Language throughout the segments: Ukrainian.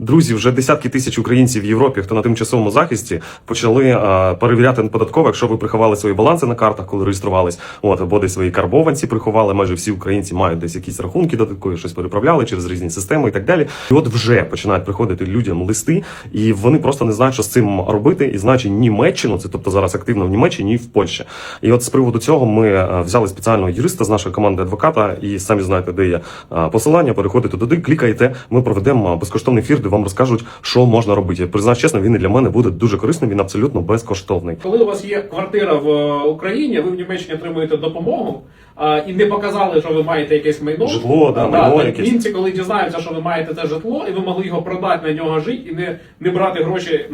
Друзі, вже десятки тисяч українців в Європі, хто на тимчасовому захисті, почали е, перевіряти податково, якщо ви приховали свої баланси на картах, коли реєструвались, от або десь свої карбованці приховали. Майже всі українці мають десь якісь рахунки додаткові, щось переправляли через різні системи і так далі. І от вже починають приходити людям листи, і вони просто не знають, що з цим робити, і знаючи Німеччину, це тобто зараз активно в Німеччині і в Польщі. І от з приводу цього ми е, взяли спеціального юриста з нашої команди адвоката, і самі знаєте, де є е, посилання. Переходите туди, клікайте. Ми проведемо безкоштовний ефір, де вам розкажуть, що можна робити. Я признаюсь чесно, він і для мене буде дуже корисним. Він абсолютно безкоштовний. Коли у вас є квартира в е, Україні, ви в Німеччині отримуєте допомогу а, і не показали, що ви маєте якесь майно. Житло, да, А, майно якесь. Німці, коли дізнаються, що ви маєте це житло, і ви могли його продати на нього жити і не, не брати гроші.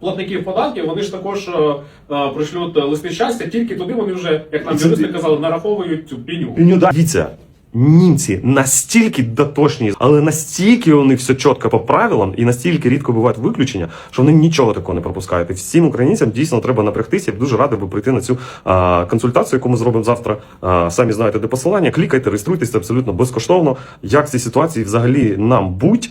Платників податків, вони ж також е, е, пришлють листи щастя, тільки туди вони вже, як нам юристи казали, нараховують цю піню. Пеню, да. Дивіться, німці настільки дотошні, але настільки вони все чітко по правилам, і настільки рідко бувають виключення, що вони нічого такого не пропускають. І всім українцям дійсно треба напрягтися. Я б дуже радий би прийти на цю а, консультацію, яку ми зробимо завтра. А, самі знаєте, де посилання. Клікайте, реєструйтесь абсолютно безкоштовно. Як в цій ситуації взагалі нам будь?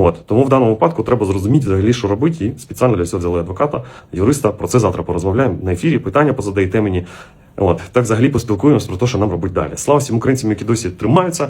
От тому в даному випадку треба зрозуміти взагалі, що робити, і спеціально для цього взяли адвоката, юриста. Про це завтра порозмовляємо на ефірі. Питання позадаєте мені. От так взагалі поспілкуємося про те, що нам робити далі. Слава всім українцям, які досі тримаються.